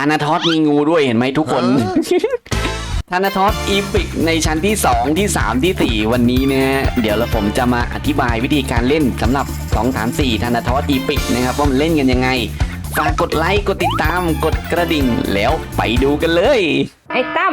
ธานาทอสมีงูด้วยเห็นไหมทุกคนธานาทอสอีพิกในชั้นที่ 2 ที่ 3 ที่ 4 วันนี้นะฮะเดี๋ยวเราผมจะมาอธิบายวิธีการเล่นสำหรับ 2 3 4ธานาทอสอีพิกนะครับว่ามันเล่นกันยังไงฝากกดไลค์กดติดตามกดกระดิ่งแล้วไปดูกันเลย ไอ้ตั้ม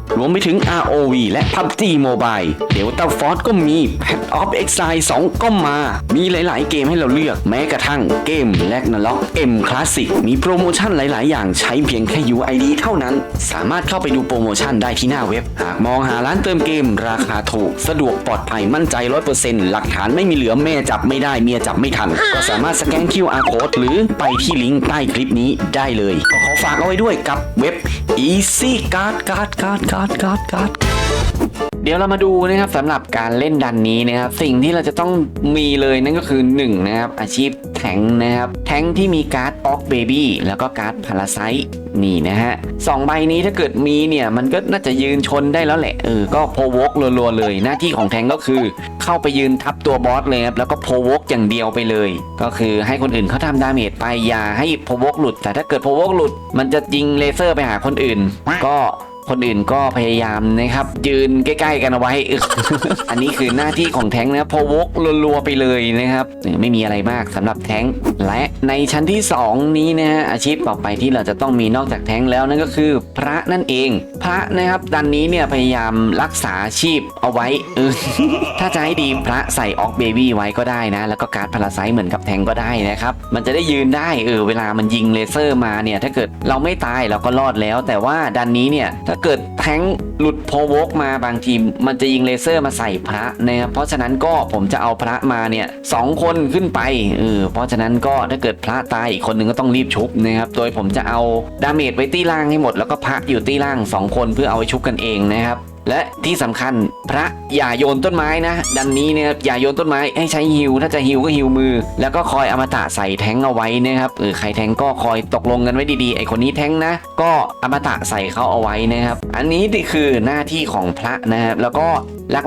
รวมไปถึง ROV และ PUBG Mobile Delta Force ก็มี Path of Exile 2 ก็มา มีหลาย ๆ เกมให้เราเลือกแม้กระทั่งเกม l a g n a r o k M Classic มีโปรโมชั่นหลาย ๆ อย่างใช้เพียงแค่ UID เท่านั้น สามารถเข้าไปดูโปรโมชั่นได้ที่หน้าเว็บ หากมองหาร้านเติมเกม ราคาถูก สะดวกปลอดภัยมั่นใจ 100%หลักฐานไม่มีเหลือแม่จับไม่ได้เมียจับไม่ทัน ก็สามารถสแกน QR code หรือไปที่ลิงก์ใต้คลิปนี้ได้เลยก็ขอฝากเอาไว้ด้วยกับเว็บ Easy Card Card Card Card Card Card เดี๋ยวเรามาดูนะครับสำหรับการเล่นดันนี้นะครับ สิ่งที่เราจะต้องมีเลยนั่นก็คือ1นะครับอาชีพแทงนะครับ แทงที่มีการ์ดออกเบบี้แล้วก็การ์ดพาราไซนี่นะฮะสองใบนี้ถ้าเกิดมีเนี่ย มันก็น่าจะยืนชนได้แล้วแหละเออก็โพวกรัวๆเลย หน้าที่ของแทงก็คือ เข้าไปยืนทับตัวบอสเลยครับแล้วก็โพวกอย่างเดียวไปเลย ก็คือให้คนอื่นเขาทำดาเมจไปอย่าให้โพวกหลุด แต่ถ้าเกิดโพวกหลุด มันจะยิงเลเซอร์ไปหาคนอื่น ก็ คนอื่นก็พยายามนะครับ ยืนใกล้ ๆ กันเอาไว้ อันนี้คือหน้าที่ของแท้งนะครับพวกรัวๆไปเลยนะครับ ไม่มีอะไรมากสำหรับแท้งและในชั้นที่ 2 นี้นะฮะอาชีพต่อไปที่เราจะต้องมีนอกจากแท้งแล้วนั่นก็คือ พระนั่นเอง พระนะครับดันนี้เนี่ยพยายามรักษาอาชีพเอาไว้เออถ้าจะให้ดีพระใส่ออกเบบี้ไว้ก็ได้นะ แล้วก็การ์ดพาราไซต์เหมือนกับแทงก็ได้นะครับ มันจะได้ยืนได้เออเวลามันยิงเลเซอร์มาเนี่ยถ้าเกิดเราไม่ตายเราก็รอดแล้ว แต่ว่าดันนี้เนี่ยถ้าเกิดแทงหลุดโพวกมาบางทีมันจะยิงเลเซอร์มาใส่พระนะครับเพราะฉะนั้นก็ผมจะเอาพระมาเนี่ยสองคนขึ้นไปเออเพราะฉะนั้นก็ถ้าเกิดพระตายอีกคนหนึ่งก็ต้องรีบชุบนะครับโดยผมจะเอาดาเมจไว้ตีล่างให้หมด แล้วก็พระอยู่ตีล่างสองคนเพื่อเอาไว้ชุบกันเองนะครับ และที่สำคัญพระอย่าโยนต้นไม้นะ ดันนี้เนี่ยครับอย่าโยนต้นไม้ให้ใช้ฮิวถ้าจะฮิวก็ฮิวมือ แล้วก็คอยอมตะใส่แท้งเอาไว้นะครับเออใครแท้งก็คอยตกลงกันไว้ดีๆไอคนนี้แท้งนะ ก็อมตะใส่เขาเอาไว้นะครับ อันนี้คือหน้าที่ของพระนะครับแล้วก็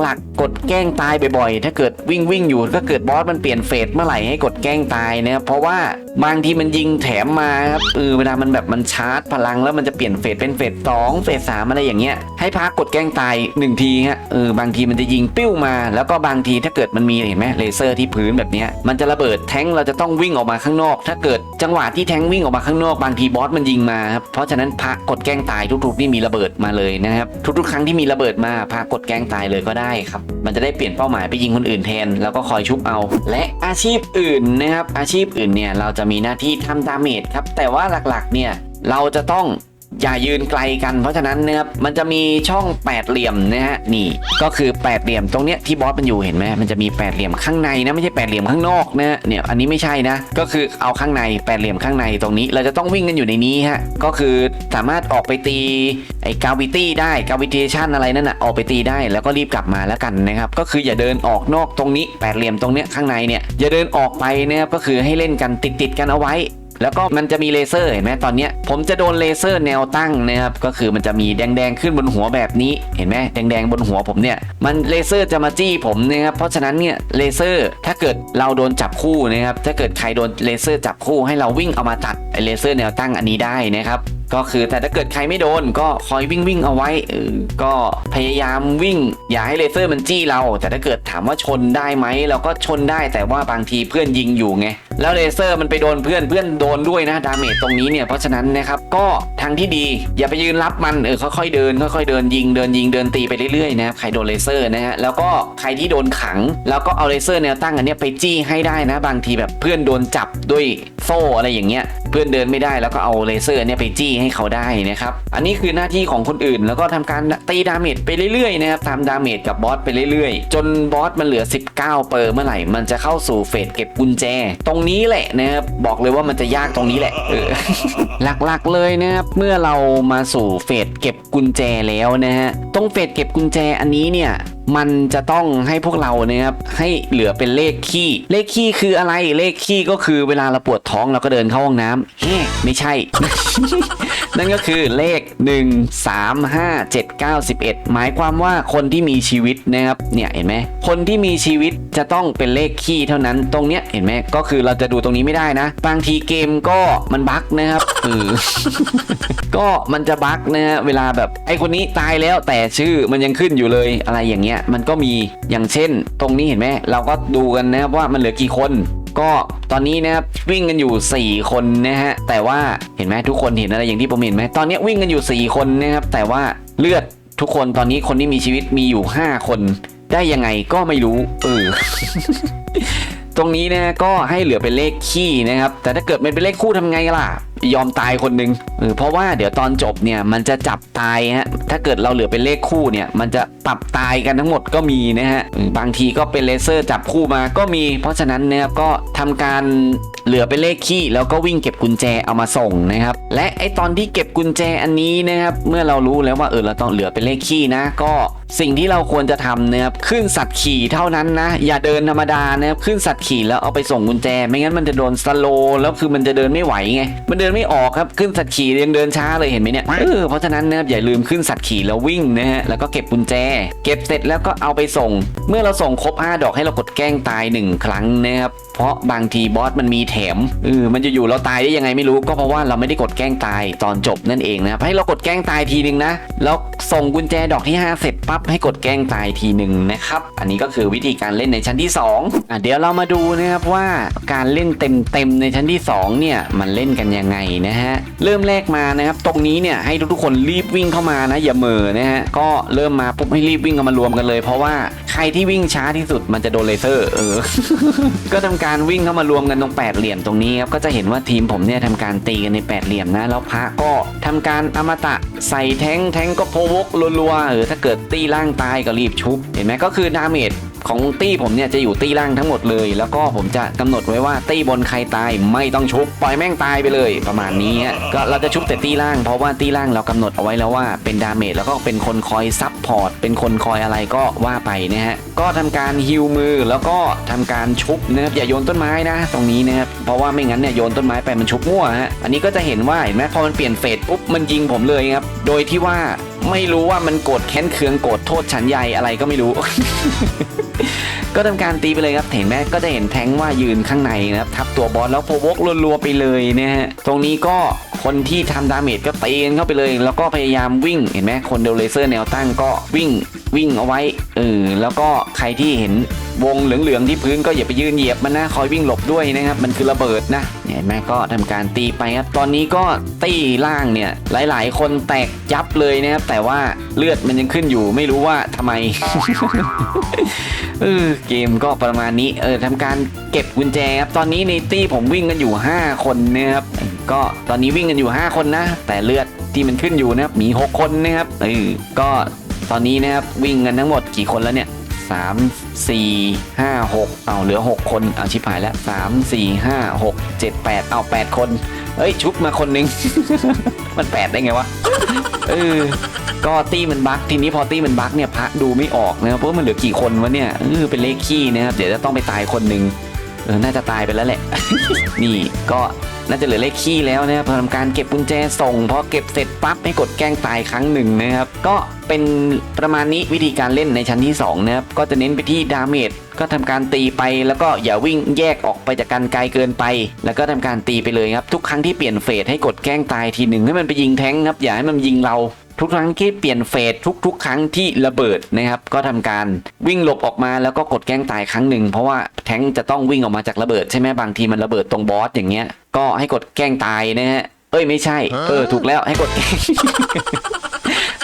หลักๆ กดแกล้งตายบ่อยๆ ถ้าเกิดวิ่งวิ่งอยู่ก็เกิดบอสมันเปลี่ยนเฟสเมื่อไหร่ให้กดแกล้งตายนะครับเพราะว่าบางทีมันยิงแถมมาครับเออเวลามันแบบมันชาร์จพลังแล้วมันจะเปลี่ยนเฟสเป็นเฟสสองเฟสสามอะไรอย่างเงี้ยให้พักกดแกล้งตายหนึ่งทีฮะเออบางทีมันจะยิงปิ้วมา แล้วก็บางทีถ้าเกิดมันมีเห็นไหมเลเซอร์ที่พื้นแบบนี้มันจะระเบิดแท้งเราจะต้องวิ่งออกมาข้างนอก ถ้าเกิดจังหวะที่แท้งวิ่งออกมาข้างนอกบางทีบอสมันยิงมาครับเพราะฉะนั้นพักกดแกล้งตายทุกๆที่มีระเบิดมาเลยนะครับทุกๆ ครั้งที่มีระเบิดมาพักกดแกล้งตายเลยก็ได้ครับมันจะได้เปลี่ยนเป้าหมายไปยิงคนอื่นแทน แล้วก็คอยชุบเอา และอาชีพอื่นนะครับอาชีพอื่นเนี่ยเราจะมีหน้าที่ทำดาเมจครับแต่ว่าหลักๆเนี่ยเราจะต้อง อย่ายืนไกลกันเพราะฉะนั้นนะครับมันจะมีช่องแปดเหลี่ยมนะฮะนี่ก็คือแปดเหลี่ยมตรงเนี้ยที่บอสมันอยู่เห็นไหมมันจะมีแปดเหลี่ยมข้างในนะไม่ใช่แปดเหลี่ยมข้างนอกนะเนี่ยอันนี้ไม่ใช่นะ ก็คือเอาข้างในแปดเหลี่ยมข้างในตรงนี้ เราจะต้องวิ่งกันอยู่ในนี้ฮะก็คือสามารถออกไปตีไอ้กาวิตี้ได้กาวิเทชันอะไรนั่นน่ะออกไปตีได้แล้วก็รีบกลับมาแล้วกันนะครับก็คืออย่าเดินออกนอกตรงนี้แปดเหลี่ยมตรงเนี้ยข้างในเนี่ยอย่าเดินออกไปนะครับก็คือให้เล่นกันติดติดๆกันเอาไว้ แล้วก็มันจะมีเลเซอร์เห็นไหมตอนเนี้ยผมจะโดนเลเซอร์แนวตั้งนะครับก็คือมันจะมีแดงๆขึ้นบนหัวแบบนี้เห็นไหมแดงๆบนหัวผมเนี่ยมันเลเซอร์จะมาจี้ผมนะครับเพราะฉะนั้นเนี่ยเลเซอร์ถ้าเกิดเราโดนจับคู่นะครับถ้าเกิดใครโดนเลเซอร์จับคู่ให้เราวิ่งเอามาตัดเลเซอร์แนวตั้งอันนี้ได้นะครับ ก็คือแต่ถ้าเกิดใครไม่โดนก็คอยวิ่งวิ่งเอาไว้เออก็พยายามวิ่ง อย่าให้เลเซอร์มันจี้เรา แต่ถ้าเกิดถามว่าชนได้ไหมเราก็ชนได้แต่ว่าบางทีเพื่อนยิงอยู่ไงแล้วเลเซอร์มันไปโดนเพื่อนเพื่อนโดนด้วยนะดาเมจตรงนี้เนี่ยเพราะฉะนั้นนะครับก็ทางที่ดีอย่าไปยืนรับมันเออค่อยๆเดินค่อยๆเดินยิงเดินยิงเดินตีไปเรื่อยๆนะครับใครโดนเลเซอร์นะฮะแล้วก็ใครที่โดนขัง แล้วก็เอาเลเซอร์แนวตั้งอันเนี้ยไปจี้ให้ได้นะ บางทีแบบเพื่อนโดนจับด้วย โซ่อะไรอย่างเงี้ยเพื่อนเดินไม่ได้แล้วก็เอาเลเซอร์เนี่ยไปจี้ให้เขาได้นะครับอันนี้คือหน้าที่ของคนอื่น แล้วก็ทำการตีดาเมจไปเรื่อยๆนะครับทำดาเมจกับบอสไปเรื่อยๆ จนบอสมันเหลือ 19 เปอร์เมื่อไหร่ มันจะเข้าสู่เฟสเก็บกุญแจ ตรงนี้แหละนะครับบอกเลยว่ามันจะยากตรงนี้แหละหลักๆเลยนะครับเมื่อเรามาสู่เฟสเก็บกุญแจแล้วนะฮะตรงเฟสเก็บกุญแจอันนี้เนี่ย มันจะต้องให้พวกเราเนี่ยครับให้เหลือเป็นเลขคี่เลขคี่คืออะไรเลขคี่ก็คือเวลาเราปวดท้องเราก็เดินเข้าห้องน้ำเฮ้ไม่ใช่ นั่นก็คือเลข 1 3 5 7 9 11 หมายความว่าคนที่มีชีวิตนะครับเนี่ยเห็นไหมคนที่มีชีวิตจะต้องเป็นเลขคี่เท่านั้นตรงเนี้ยเห็นไหมก็คือเราจะดูตรงนี้ไม่ได้นะ บางทีเกมก็มันบั๊กนะครับเออก็มันจะบั๊กนะฮะเวลาแบบไอ้คนนี้ตายแล้วแต่ชื่อมันยังขึ้นอยู่เลยอะไรอย่างเงี้ยมันก็มีอย่างเช่น ตรงนี้เห็นไหมเราก็ดูกันนะครับว่ามันเหลือกี่คน ก็ตอนนี้นะครับวิ่งกันอยู่ 4 คนนะฮะแต่ว่าเห็นไหมทุกคนเห็นอะไรอย่างที่ผมเห็นไหมตอนนี้วิ่งกันอยู่ 4 คนนะครับแต่ว่าเลือดทุกคนตอนนี้คนที่มีชีวิตมีอยู่ 5 คน ได้ยังไงก็ไม่รู้เออตรงนี้นะก็ให้เหลือเป็นเลขคี่นะครับ แต่ถ้าเกิดมันเป็นเลขคู่ทำไงล่ะยอมตายคนหนึ่งเออเพราะว่าเดี๋ยวตอนจบเนี่ยมันจะจับตายฮะถ้าเกิดเราเหลือเป็นเลขคู่เนี่ยมันจะปรับตายกันทั้งหมดก็มีนะฮะบางทีก็เป็นเลเซอร์จับคู่มาก็มี เพราะฉะนั้นนะครับก็ทำการเหลือเป็นเลขคี่แล้วก็วิ่งเก็บกุญแจเอามาส่งนะครับและไอตอนที่เก็บกุญแจอันนี้นะครับเมื่อเรารู้แล้วว่าเออเราต้องเหลือเป็นเลขคี่นะ ก็สิ่งที่เราควรจะทำนะครับขึ้นสัตว์ขี่เท่านั้นนะ อย่าเดินธรรมดานะครับขึ้นสัตว์ขี่แล้วเอาไปส่งกุญแจ ไม่งั้นมันจะโดนสโลแล้วคือมันจะเดินไม่ไหวไงมันเดินไม่ออกครับขึ้นสัตว์ขี่ยังเดินช้าเลยเห็นไหมเนี่ยเออเพราะฉะนั้นนะครับอย่าลืมขึ้นสัตว์ขี่แล้ววิ่งนะฮะแล้วก็เก็บกุญแจ เก็บเสร็จแล้วก็เอาไปส่ง เมื่อเราส่งครบ 5 ดอกให้เรากดแกล้งตายหนึ่งครั้งนะครับเพราะบางทีบอสมันมีแถมเออมันจะอยู่เราตายได้ยังไงไม่รู้ ก็เพราะว่าเราไม่ได้กดแกล้งตายตอนจบนั่นเองนะครับให้เรากดแกล้งตายทีหนึ่งนะแล้วส่งกุญแจดอกที่5เสร็จปั๊บให้กดแกล้งตายทีหนึ่งนะครับอันนี้ก็คือวิธีการเล่นในชั้นที่ 2อะเดี๋ยวเรามาดูนะครับว่าการเล่นเต็มๆในชั้นที่2เนี่ยมันเล่นกันยังไงนะฮะเริ่มแรกมานะครับตรงนี้เนี่ยให้ทุกๆคนรีบวิ่งเข้ามานะอย่าเมอนะฮะก็เริ่มมาปุ๊บให้รีบวิ่งกันมารวมกันเลย เพราะว่าใครที่วิ่งช้าที่สุดมันจะโดนเลเซอร์เออก็ทำการวิ่งเข้ามารวมกันตรงแปดเหลี่ยมตรงนี้ครับก็จะเห็นว่าทีมผมเนี่ยทำการตีกันในแปดเหลี่ยมนะแล้วพระก็ทำการอมตะใส่แทงแทงก็โพวกรัวๆเออถ้าเกิดตีล่างตายก็รีบชุบ เห็นไหมก็คือดาเมจ ของตี้ผมเนี่ยจะอยู่ตี้ล่างทั้งหมดเลย แล้วก็ผมจะกำหนดไว้ว่าตี้บนใครตายไม่ต้องชุบปล่อยแม่งตายไปเลย ประมาณนี้ฮะก็เราจะชุบแต่ตี้ล่างเพราะว่าตี้ล่างเรากำหนดเอาไว้แล้วว่าเป็นดาเมจแล้วก็เป็นคนคอยซับพอร์ตเป็นคนคอยอะไรก็ว่าไปนะฮะก็ทำการฮิวมือแล้วก็ทำการชุบนะครับอย่าโยนต้นไม้นะตรงนี้นะครับเพราะว่าไม่งั้นเนี่ยโยนต้นไม้ไปมันชุบมั่วฮะอันนี้ก็จะเห็นว่าเห็นไหมพอมันเปลี่ยนเฟสปุ๊บมันยิงผมเลยครับโดยที่ว่า ไม่รู้ว่ามันโกรธแค้นเคืองโกรธโทษฉันใหญ่อะไรก็ไม่รู้ ก็ทำการตีไปเลยครับ เห็นไหมก็จะเห็นแท้งว่ายืนข้างในนะครับทับตัวบอสแล้วโพวกรัวๆไปเลยนะฮะตรงนี้ก็คนที่ทำดาเมจก็ตีนเข้าไปเลย แล้วก็พยายามวิ่งเห็นไหมคนเดลเลเซอร์แนวตั้งก็วิ่งวิ่งเอาไว้เออแล้วก็ใครที่เห็นวงเหลืองๆที่พื้นก็อย่าไปยืนเหยียบมันนะคอยวิ่งหลบด้วยนะครับ มันคือระเบิดนะ ไหมก็ทำการตีไปครับตอนนี้ก็ตีล่างเนี่ยหลาย ๆ คนแตกยับเลยนะครับแต่ว่าเลือดมันยังขึ้นอยู่ไม่รู้ว่าทำไมเออเกมก็ประมาณนี้เออทำการเก็บกุญแจครับตอนนี้ในตี้ผมวิ่งกันอยู่ 5 คนนะครับก็ตอนนี้วิ่งกันอยู่ 5 คนนะ แต่เลือดที่มันขึ้นอยู่นะครับมี 6 คนนะครับเออก็ตอนนี้นะครับวิ่งกันทั้งหมดกี่คนแล้วเนี่ย 3 4 5 6เอาเหลือ6คนเอาชิบหายแล้ว3 4 5 6 7 8เอา8คนเอ้ยชุบมาคนหนึง มัน8ได้ไงวะเออก็ตี้มันบั๊กทีนี้พอตี้มันบั๊กเนี่ยพระดูไม่ออกนะครับเพราะมันเหลือกี่คนวะเนี่ยเออเป็นเลขขี้นะครับเดี๋ยวจะต้องไปตายคนหนึ่ง เออน่าจะตายไปแล้วแหละ นี่ก็น่าจะเหลือเลขขี้แล้วนะครับพอทำการเก็บกุญแจส่งพอเก็บเสร็จปั๊บให้กดแกล้งตายครั้งหนึ่งนะครับ ก็เป็นประมาณนี้วิธีการเล่นในชั้นที่สองนะครับก็จะเน้นไปที่ดาเมจก็ทำการตีไปแล้วก็อย่าวิ่งแยกออกไปจากกันไกลเกินไป แล้วก็ทำการตีไปเลยครับ ทุกครั้งที่เปลี่ยนเฟสให้กดแกล้งตายทีหนึ่งให้มันไปยิงแท้งครับอย่าให้มันยิงเรา ทุกครั้งที่เปลี่ยนเฟสทุก ๆ ครั้งที่ระเบิดนะครับ ก็ทำการวิ่งหลบออกมาแล้วก็กดแกล้งตายครั้งหนึ่งเพราะว่าแท้งจะต้องวิ่งออกมาจากระเบิดใช่ไหมบางทีมันระเบิดตรงบอสอย่างเงี้ยก็ให้กดแกล้งตายนะฮะเอ้ยไม่ใช่ เออถูกแล้วให้กดแกล้ง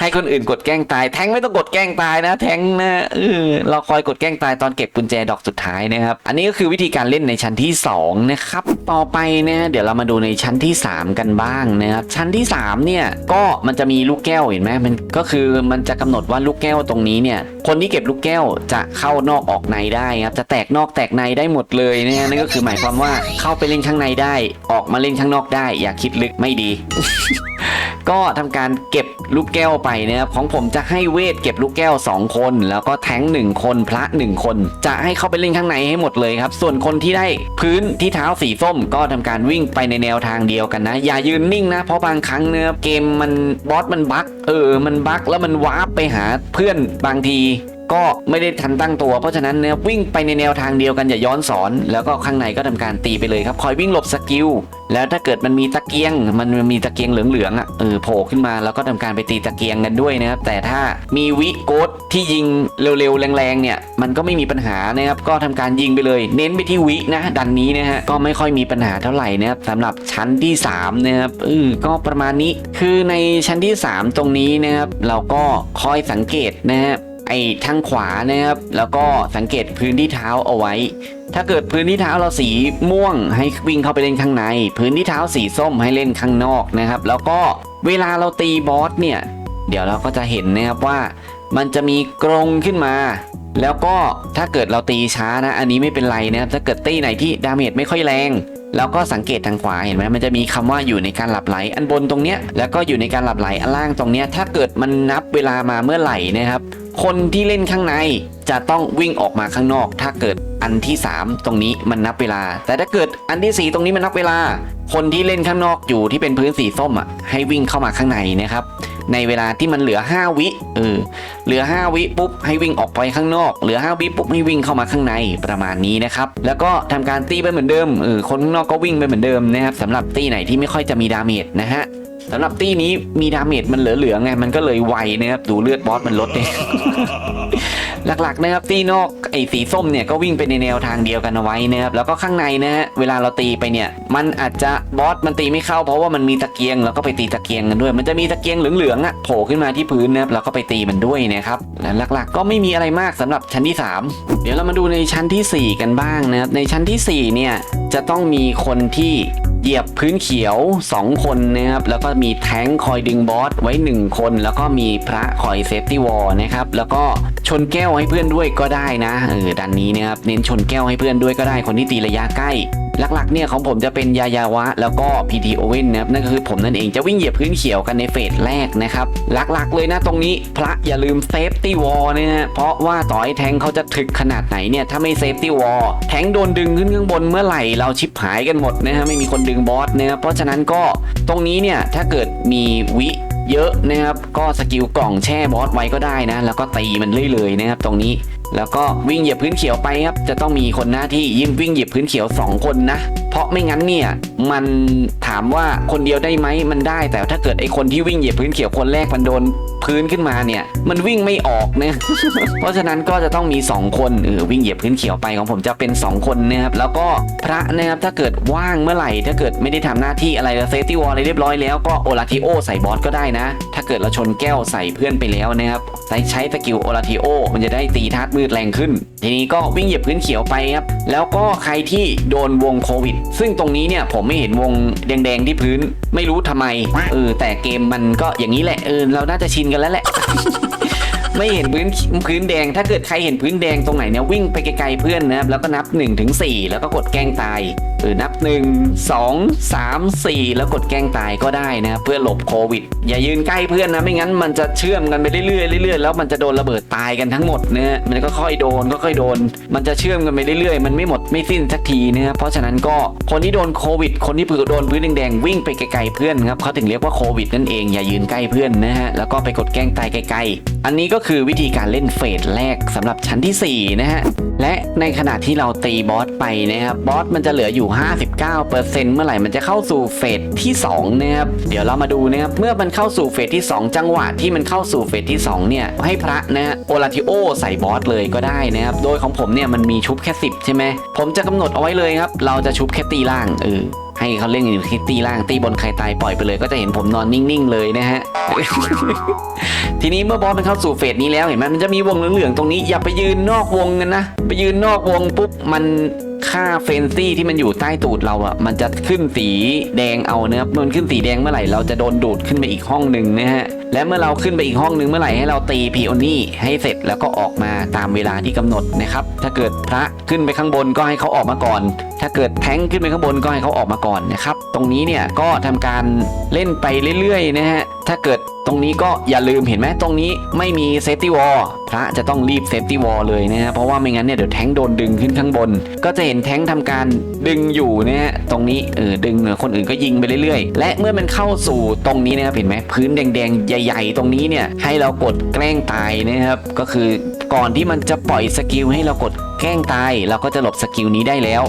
ให้คนอื่นกดแกล้งตาย แทงไม่ต้องกดแกล้งตายนะ แทงนะเออเราคอยกดแกล้งตายตอนเก็บกุญแจดอกสุดท้ายนะครับ อันนี้ก็คือวิธีการเล่นในชั้นที่ 2 นะครับ ต่อไปเนี่ยเดี๋ยวเรามาดูในชั้นที่ 3 กันบ้างนะครับ ชั้นที่ 3 เนี่ย ก็มันจะมีลูกแก้วเห็นไหมมันก็คือมันจะกำหนดว่าลูกแก้วตรงนี้เนี่ย คนที่เก็บลูกแก้วจะเข้านอกออกในได้ครับ จะแตกนอกแตกในได้หมดเลยเนี่ยนั่นก็คือหมายความว่าเข้าไปเล่นข้างในได้ ออกมาเล่นข้างนอกได้ อย่าคิดลึกไม่ดีก็ทำการเก็บลูกแก้วไปนะครับของผมจะให้เวทเก็บลูกแก้ว 2 คน แล้วก็แท้งหนึ่งคนพระ 1 คน จะให้เข้าไปเล่นข้างในให้หมดเลยครับ ส่วนคนที่ได้พื้นที่เท้าสีส้ม ก็ทำการวิ่งไปในแนวทางเดียวกันนะ อย่ายืนนิ่งนะ เพราะบางครั้งเนื้อเกมมันบอสมันบั๊กเออมันบั๊กแล้วมันวาร์ปไปหาเพื่อนบางที ก็ไม่ได้ทันตั้งตัว เพราะฉะนั้นเนี่ยวิ่งไปในแนวทางเดียวกันอย่าย้อนสอน แล้วก็ข้างในก็ทำการตีไปเลยครับ คอยวิ่งหลบสกิลแล้วถ้าเกิดมันมีตะเกียง มันมีตะเกียงเหลืองๆอะเออโผล่ขึ้นมาแล้วก็ทำการไปตีตะเกียงกันด้วยนะครับแต่ถ้ามีวิโกดที่ยิงเร็วๆแรงๆเนี่ยมันก็ไม่มีปัญหานะครับก็ทำการยิงไปเลย เน้นไปที่วินะดันนี้นะฮะก็ไม่ค่อยมีปัญหาเท่าไหร่นะครับสำหรับชั้นที่3นะครับเออก็ประมาณนี้คือในชั้นที่ 3 ตรงนี้นะครับเราก็คอยสังเกตนะครับ ไอ้ทางขวานะครับ แล้วก็สังเกตพื้นที่เท้าเอาไว้ ถ้าเกิดพื้นที่เท้าเราสีม่วงให้วิ่งเข้าไปเล่นข้างใน พื้นที่เท้าสีส้มให้เล่นข้างนอกนะครับ แล้วก็เวลาเราตีบอสเนี่ย เดี๋ยวเราก็จะเห็นนะครับว่า มันจะมีกรงขึ้นมา แล้วก็ถ้าเกิดเราตีช้านะ อันนี้ไม่เป็นไรนะครับถ้าเกิดตีไหนที่ดาเมจไม่ค่อยแรงแล้วก็สังเกตทางขวาเห็นไหมมันจะมีคำว่าอยู่ในการหลับไหลอันบนตรงเนี้ยแล้วก็อยู่ในการหลับไหลอันล่างตรงเนี้ยถ้าเกิดมันนับเวลามาเมื่อไหร่นะครับ คนที่เล่นข้างในจะต้องวิ่งออกมาข้างนอก ถ้าเกิดอันที่ 3 ตรงนี้มันนับเวลา แต่ถ้าเกิดอันที่ 4 ตรงนี้มันนับเวลา คนที่เล่นข้างนอกอยู่ที่เป็นพื้นสีส้มอะให้วิ่งเข้ามาข้างในนะครับ ในเวลาที่มันเหลือ 5 วิเออเหลือ 5 วิปุ๊บให้วิ่งออกไปข้างนอก เหลือ 5 วิปุ๊บให้วิ่งเข้ามาข้างในประมาณนี้นะครับแล้วก็ทำการตีไปเหมือนเดิมเออคนข้างนอกก็วิ่งไปเหมือนเดิมนะครับสำหรับตีไหนที่ไม่ค่อยจะมีดาเมจนะฮะ สำหรับตีนี้มีดาเมจมันเหลือๆไง มันก็เลยไวนะครับดูเลือดบอสมันลดเนี่ยหลักๆนะครับตีนอกไอ้สีส้มเนี่ยก็วิ่งไปในแนวทางเดียวกันเอาไว้นะครับแล้วก็ข้างในนะฮะเวลาเราตีไปเนี่ย มันอาจจะบอสมันตีไม่เข้าเพราะว่ามันมีตะเกียงแล้วก็ไปตีตะเกียงกันด้วย มันจะมีตะเกียงเหลืองๆอะโผล่ขึ้นมาที่พื้นนะครับแล้วก็ไปตีมันด้วยนะครับและหลักๆ ก็ไม่มีอะไรมากสำหรับชั้นที่ 3 เดี๋ยวเรามาดูในชั้นทีสี่4 กันบ้างนะครับในชั้นทีสี่4เนี่ยจะต้องมีคนที่ เหยียบพื้นเขียว 2 คนนะครับแล้วก็มีแท้งคอยดึงบอสไว้ 1 คน แล้วก็มีพระคอยเซฟตี้วอลนะครับแล้วก็ชนแก้วให้เพื่อนด้วยก็ได้นะเออดันนี้นะครับเน้นชนแก้วให้เพื่อนด้วยก็ได้คนที่ตีระยะใกล้ หลักๆเนี่ยของผมจะเป็นยายาวะ แล้วก็ PT Owen นนะครับนั่นก็คือผมนั่นเองจะวิ่งเหยียบพื้นเขียวกันในเฟสแรกนะครับหลักๆเลยนะตรงนี้พระอย่าลืมเซฟตี้วอลนะฮะเพราะว่าต่อให้แทงเขาจะถึกขนาดไหนเนี่ยถ้าไม่เซฟตี้วอลแทงโดนดึงขึ้นข้างบนเมื่อไหร่เราชิบหายกันหมดนะฮะไม่มีคนดึงบอสนะครับเพราะฉะนั้นก็ตรงนี้เนี่ยถ้าเกิดมีวิเยอะนะครับก็สกิลกล่องแช่บอสไว้ก็ได้นะ แล้วก็ตีมันเรื่อยเลยนะครับตรงนี้ แล้วก็วิ่งเหยียบพื้นเขียวไปครับ จะต้องมีคนหน้าที่ยิ่งวิ่งเหยียบพื้นเขียว 2 คนนะ เพราะไม่งั้นเนี่ยมันถามว่าคนเดียวได้ไหมมันได้ แต่ถ้าเกิดไอคนที่วิ่งเหยียบพื้นเขียวคนแรกมันโดนพื้นขึ้นมาเนี่ยมันวิ่งไม่ออกเนะเพราะฉะนั้นก็จะต้องมี 2 คนเออวิ่งเหยียบพื้นเขียวไปของผมจะเป็น 2 คนนะครับแล้วก็พระนะครับถ้าเกิดว่างเมื่อไหร่ถ้าเกิดไม่ได้ทำหน้าที่อะไรเซฟตี้วอลอะไรเรียบร้อยแล้วก็โอลาทิโอใส่บอสก็ได้นะ ถ้าเกิดเราชนแก้วใส่เพื่อนไปแล้วนะครับใช้ใช้สกิลโอลาทิโอมันจะได้ตีธาตุืดแรงขึ้น ทีนี้ก็วิ่งเหยียบพื้นเขียวไปครับ แล้วก็ใครที่โดนวงโควิด ซึ่งตรงนี้เนี่ยผมไม่เห็นวงแดงๆที่พื้น ไม่รู้ทำไม เออ แต่เกมมันก็อย่างนี้แหละ เออ เราน่าจะชินกันแล้วแหละไม่เห็นพื้นพื้นแดง ถ้าเกิดใครเห็นพื้นแดงตรงไหนเนี่ยวิ่งไปไกลๆเพื่อนนะครับ แล้วก็นับ1ถึง4แล้วก็กดแกล้งตาย เออนับ 1 2 3 4 แล้วกดแกล้งตายก็ได้นะ เพื่อหลบโควิด อย่ายืนใกล้เพื่อนนะ ไม่งั้นมันจะเชื่อมกันไปเรื่อยๆเรื่อยๆแล้วมันจะโดนระเบิดตายกันทั้งหมดนะมันก็ค่อยโดนก็ค่อยโดน มันจะเชื่อมกันไปเรื่อยๆ มันไม่หมดไม่สิ้นสักทีนะเพราะฉะนั้นก็คนที่โดนโควิด คนที่ผือโดนพื้นแดงๆวิ่งไปไกลๆเพื่อนครับเขาถึงเรียกว่าโควิดนั่นเองอย่ายืนใกล้เพื่อนนะฮะแล้วก็ไปกดแกล้งตายไกลๆ อันนี้ก็คือวิธีการเล่นเฟสแรกสำหรับชั้นที่4นะฮะและในขณะที่เราตีบอสไปนะครับบอสมันจะเหลืออยู่59%เมื่อไหร่มันจะเข้าสู่เฟสที่2นะครับเดี๋ยวเรามาดูนะครับเมื่อมันเข้าสู่เฟสที่ 2 จังหวะที่มันเข้าสู่เฟสที่2เนี่ยให้พระนะโอลาทิโอใส่บอสเลยก็ได้นะครับโดยของผมเนี่ยมันมีชุบแค่ 10 ใช่ไหมผมจะกำหนดเอาไว้เลยครับเราจะชุบแค่ตีล่างเออให้เขาเล่นอยู่ที่ตีล่างตีบนใครตายปล่อยไปเลย ก็จะเห็นผมนอนนิ่งๆเลยนะฮะ ทีนี้เมื่อบอสมันเข้าสู่เฟสนี้แล้วเห็นไหมมันจะมีวงเหลืองๆตรงนี้อย่าไปยืนนอกวงกันนะ ไปยืนนอกวงปุ๊บมัน ค่าเฟนซี่ที่มันอยู่ใต้ตูดเราอะมันจะขึ้นสีแดงเอานะครับมันขึ้นสีแดงเมื่อไหร่เราจะโดนดูดขึ้นไปอีกห้องหนึ่งนะฮะ และเมื่อเราขึ้นไปอีกห้องหนึ่งเมื่อไหร่ให้เราตีพีโอนี่ให้เสร็จแล้วก็ออกมาตามเวลาที่กำหนดนะครับ ถ้าเกิดพระขึ้นไปข้างบนก็ให้เขาออกมาก่อน ถ้าเกิดแท้งขึ้นไปข้างบนก็ให้เขาออกมาก่อนนะครับ ตรงนี้เนี่ยก็ทำการเล่นไปเรื่อยๆนะฮะ ถ้าเกิดตรงนี้ก็อย่าลืมเห็นไหมตรงนี้ไม่มีเซฟตี้วอลพระจะต้องรีบเซฟตี้วอลเลยนะฮะ เพราะว่าไม่งั้นเนี่ยเดี๋ยวแท้งโดนดึงขึ้นข้างบน ก็จะเห็นแท้งทำการดึงอยู่นะฮะ ตรงนี้เออดึงเหนือคนอื่นก็ยิงไปเรื่อยๆ และเมื่อมันเข้าสู่ตรงนี้นะครับเห็นไหมพื้นแดงๆใหญ่ๆ ตรงนี้เนี่ยให้เรากดแกล้งตายนะครับ ก็คือก่อนที่มันจะปล่อยสกิลให้เรากดแกล้งตาย เราก็จะหลบสกิลนี้ได้แล้ว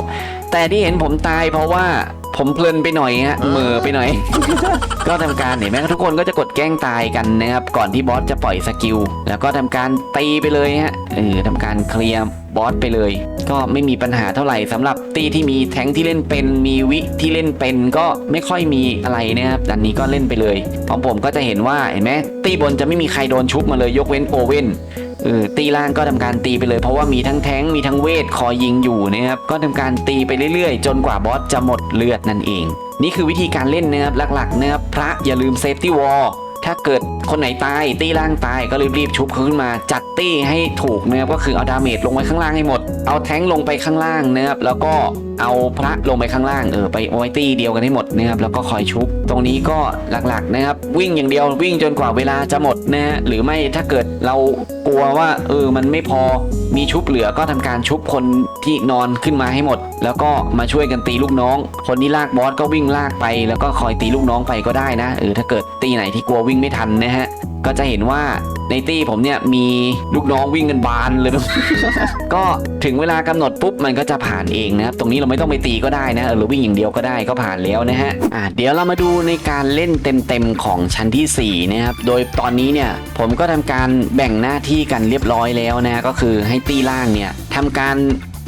แต่ที่เห็นผมตายเพราะว่า ผมเพลินไปหน่อยฮะเหมือไปหน่อย ก็ทำการเห็นไหมทุกคนก็จะกดแกล้งตายกันนะครับก่อนที่บอสจะปล่อยสกิลแล้วก็ทำการตีไปเลยฮะเออทำการเคลียร์บอสไปเลย ก็ไม่มีปัญหาเท่าไหร่สำหรับตีที่มีแทงค์ที่เล่นเป็นมีวิที่เล่นเป็นก็ไม่ค่อยมีอะไรนะครับดันนี้ก็เล่นไปเลยของผมก็จะเห็นว่าเห็นไหมตีบนจะไม่มีใครโดนชุบมาเลยยกเว้นโอเว่น เออตีล่างก็ทำการตีไปเลย เพราะว่ามีทั้งแท้งมีทั้งเวทคอยยิงอยู่นะครับก็ทำการตีไปเรื่อยๆ จนกว่าบอสจะหมดเลือดนั่นเอง นี่คือวิธีการเล่นนะครับหลักๆนะครับพระอย่าลืมเซฟตี้วอลถ้าเกิด คนไหนตายตีล่างตายก็รีบๆชุบเขาขึ้นมาจัดตี้ให้ถูกนะครับก็คือเอาดาเมจลงไว้ข้างล่างให้หมด เอาแท้งลงไปข้างล่างนะครับแล้วก็เอาพระลงไปข้างล่างเออไปเอาไว้ตี้เดียวกันให้หมดนะครับแล้วก็คอยชุบ ตรงนี้ก็หลักๆนะครับวิ่งอย่างเดียววิ่งจนกว่าเวลาจะหมดนะฮะหรือไม่ถ้าเกิดเรากลัวว่าเออมันไม่พอมีชุบเหลือก็ทำการชุบคนที่นอนขึ้นมาให้หมด แล้วก็มาช่วยกันตีลูกน้อง คนที่ลากบอสก็วิ่งลากไป แล้วก็คอยตีลูกน้องไปก็ได้นะเออถ้าเกิดตีไหนที่กลัววิ่งไม่ทันนะฮะก็จะเห็นว่าในตี้ผมเนี่ยมีลูกน้องวิ่งกันบานเลย ก็ถึงเวลากำหนดปุ๊บมันก็จะผ่านเองนะครับ ตรงนี้เราไม่ต้องไปตีก็ได้นะหรือวิ่งอย่างเดียวก็ได้ก็ผ่านแล้วนะฮะอ่าเดี๋ยวเรามาดูในการเล่นเต็มๆของชั้นที่4นะครับ โดยตอนนี้เนี่ยผมก็ทำการแบ่งหน้าที่กันเรียบร้อยแล้วนะ ก็คือให้ตีล่างเนี่ยทำการ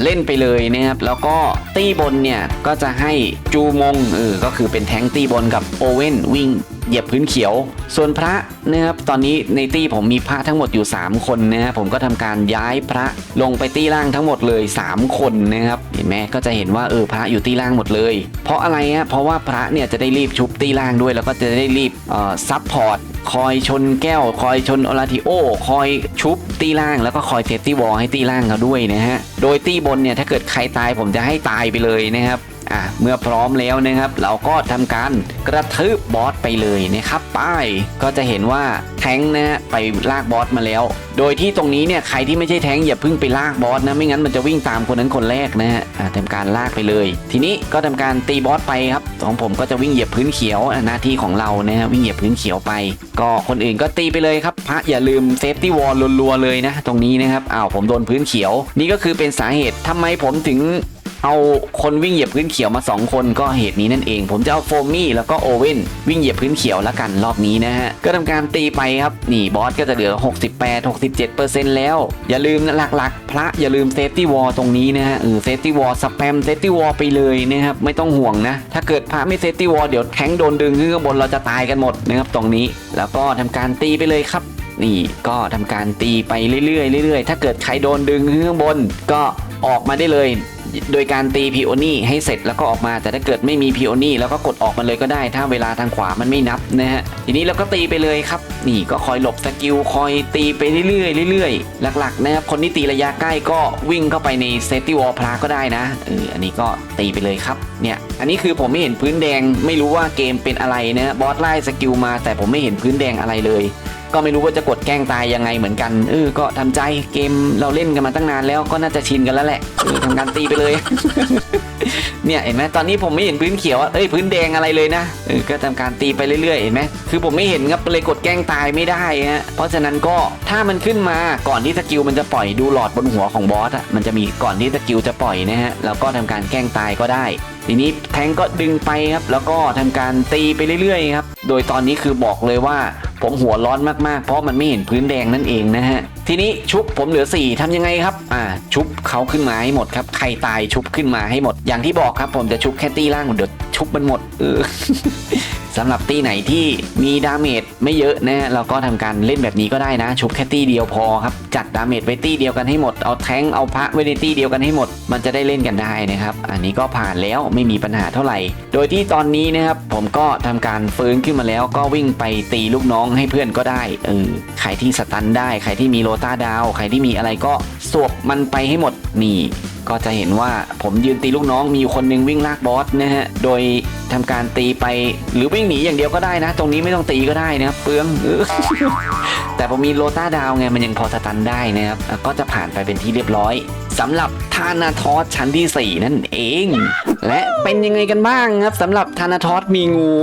เล่นไปเลยนะครับแล้วก็ตีบนเนี่ยก็จะให้จูมงเออก็คือเป็นแท้งตีบนกับโอเว่นวิ่งเหยียบพื้นเขียว ส่วนพระนะครับตอนนี้ในตี้ผมมีพระทั้งหมดอยู่ 3 คนนะฮะผมก็ทำการย้ายพระลงไปตี้ล่างทั้งหมดเลย 3 คนนะครับเห็นไหมก็จะเห็นว่าเออพระอยู่ตี้ล่างหมดเลย เพราะอะไรฮะเพราะว่าพระเนี่ยจะได้รีบชุบตี้ล่างด้วย แล้วก็จะได้รีบเอ่อซับพอร์ต คอยชนแก้ว คอยชนอลาติโอ คอยชุบตีล่างแล้วก็คอยเซฟตี้วอลให้ตีล่างเขาด้วยนะฮะ โดยตีบนเนี่ยถ้าเกิดใครตายผมจะให้ตายไปเลยนะครับ อะเมื่อพร้อมแล้วนะครับ เราก็ทำการกระทืบบอสไปเลยนะครับป้ายก็จะเห็นว่าแท้งนะฮะไปลากบอสมาแล้ว โดยที่ตรงนี้เนี่ยใครที่ไม่ใช่แท้งอย่าเพิ่งไปลากบอสนะไม่งั้นมันจะวิ่งตามคนนั้นคนแรกนะฮะอะทำการลากไปเลย ทีนี้ก็ทำการตีบอสไปครับของผมก็จะวิ่งเหยียบพื้นเขียวหน้าที่ของเรานะฮะวิ่งเหยียบพื้นเขียวไป ก็คนอื่นก็ตีไปเลยครับพระอย่าลืมเซฟตี้วอลรัวๆเลยนะตรงนี้นะครับอ้าวผมโดนพื้นเขียว นี่ก็คือเป็นสาเหตุทำไมผมถึง เอาคนวิ่งเหยียบพื้นเขียวมา 2 คนก็เหตุนี้นั่นเอง ผมจะเอาโฟมี่แล้วก็โอเว่นวิ่งเหยียบพื้นเขียวแล้วกันรอบนี้นะฮะ ก็ทำการตีไปครับนี่บอสก็จะเหลือ 68 67%แล้ว อย่าลืมนะหลักๆ พระอย่าลืมเซฟตี้วอลตรงนี้นะฮะเออเซฟตี้วอลสแปมเซฟตี้วอลไปเลยนะครับไม่ต้องห่วงนะ ถ้าเกิดพระไม่เซฟตี้วอลเดี๋ยวแทงโดนดึงขึ้นข้างบนเราจะตายกันหมดนะครับตรงนี้แล้วก็ทำการตีไปเลยครับนี่ก็ทำการตีไปเรื่อยๆเรื่อยๆ ถ้าเกิดใครโดนดึงขึ้นข้างบน ก็ออกมาได้เลย โดยการตีพีโอนี่ให้เสร็จแล้วก็ออกมา แต่ถ้าเกิดไม่มีพีโอนี่แล้วก็กดออกมาเลยก็ได้ ถ้าเวลาทางขวามันไม่นับนะฮะทีนี้เราก็ตีไปเลยครับ นี่ก็คอยหลบสกิลคอยตีไปเรื่อยๆเรื่อยๆ หลักๆนะครับคนที่ตีระยะใกล้ก็วิ่งเข้าไปในเซฟตี้วอลพลาก็ได้นะเอออันนี้ก็ตีไปเลยครับเนี่ยอันนี้คือผมไม่เห็นพื้นแดง ไม่รู้ว่าเกมเป็นอะไรนะบอสไล่สกิลมา แต่ผมไม่เห็นพื้นแดงอะไรเลย ก็ไม่รู้ว่าจะกดแกล้งตายยังไงเหมือนกันเออก็ทำใจเกมเราเล่นกันมาตั้งนานแล้วก็น่าจะชินกันแล้วแหละเออทำการตีไปเลย เนี่ยเห็นไหมตอนนี้ผมไม่เห็นพื้นเขียวเอ้ยพื้นแดงอะไรเลยนะเออก็ทำการตีไปเรื่อยๆเห็นไหมคือผมไม่เห็นครับเลยกดแกล้งตายไม่ได้ฮะเพราะฉะนั้นก็ถ้ามันขึ้นมาก่อนที่สกิลมันจะปล่อยดูหลอดบนหัวของบอสอะมันจะมีก่อนที่สกิลจะปล่อยนะฮะแล้วก็ทำการแกล้งตายก็ได้ทีนี้แทงก็ดึงไปครับ แล้วก็ทำการตีไปเรื่อยๆครับ โดยตอนนี้คือบอกเลยว่า ผมหัวร้อนมากๆ เพราะมันไม่เห็นพื้นแดงนั่นเองนะฮะ ทีนี้ชุบผมเหลือ 4ทำยังไงครับ อ่า ชุบเขาขึ้นมาให้หมดครับ ใครตายชุบขึ้นมาให้หมด อย่างที่บอกครับผมจะชุบแค่ตี้ล่างเดี๋ยวชุบมันหมด เออ สำหรับตีไหนที่มีดาเมจไม่เยอะนะเราก็ทำการเล่นแบบนี้ก็ได้นะชุบแค่ตีเดียวพอครับจัดดาเมจไว้ตีเดียวกันให้หมดเอาแทงเอาพระไว้ในตีเดียวกันให้หมด มันจะได้เล่นกันได้นะครับอันนี้ก็ผ่านแล้วไม่มีปัญหาเท่าไหร่ โดยที่ตอนนี้นะครับผมก็ทำการฟื้นขึ้นมาแล้วก็วิ่งไปตีลูกน้องให้เพื่อนก็ได้เออใครที่สตันได้ ใครที่มีโลต้าดาว ใครที่มีอะไรก็สวบมันไปให้หมดนี่ ก็จะเห็นว่าผมยืนตีลูกน้องมีอยู่คนหนึงวิ่งลากบอสนะฮะ โดยทำการตีไปหรือวิ่งหนีอย่างเดียวก็ได้นะ ตรงนี้ไม่ต้องตีก็ได้นะครับเปลืองแต่ผมมีโลต้าดาวไงมันยังพอสตันได้นะครับ ก็จะผ่านไปเป็นที่เรียบร้อยสำหรับทานาทอสชั้นที่ 4 นั่นเอง และเป็นยังไงกันบ้างครับสำหรับทานาทอสมีงู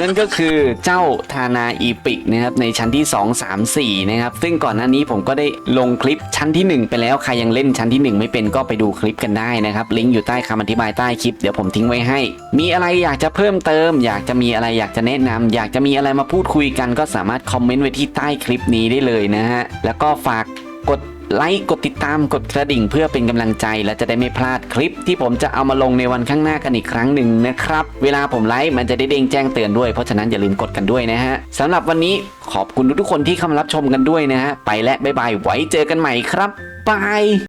นั่นก็คือเจ้าทานาอีปิกนะครับในชั้นที่ 2 3 4 นะครับ ซึ่งก่อนหน้านี้ผมก็ได้ลงคลิปชั้นที่ 1 ไปแล้วใครยังเล่นชั้นที่ 1ไม่เป็นก็ไปดูคลิปกันได้นะครับลิงก์อยู่ใต้คำอธิบายใต้คลิปเดี๋ยวผมทิ้งไว้ให้ มีอะไรอยากจะเพิ่มเติม อยากจะมีอะไรอยากจะแนะนำอยากจะมีอะไรมาพูดคุยกันก็สามารถคอมเมนต์ไว้ที่ใต้คลิปนี้ได้เลยนะฮะแล้วก็ฝากกดไลค์กดติดตามกดกระดิ่งเพื่อเป็นกำลังใจและจะได้ไม่พลาดคลิปที่ผมจะเอามาลงในวันข้างหน้ากันอีกครั้งหนึ่งนะครับ เวลาผมไลฟ์มันจะได้เด้งแจ้งเตือนด้วยเพราะฉะนั้นอย่าลืมกดกันด้วยนะฮะสำหรับวันนี้ขอบคุณทุกๆคนที่เข้ามารับชมกันด้วยนะฮะไปและบ๊ายบายไว้เจอกันใหม่ครับบาย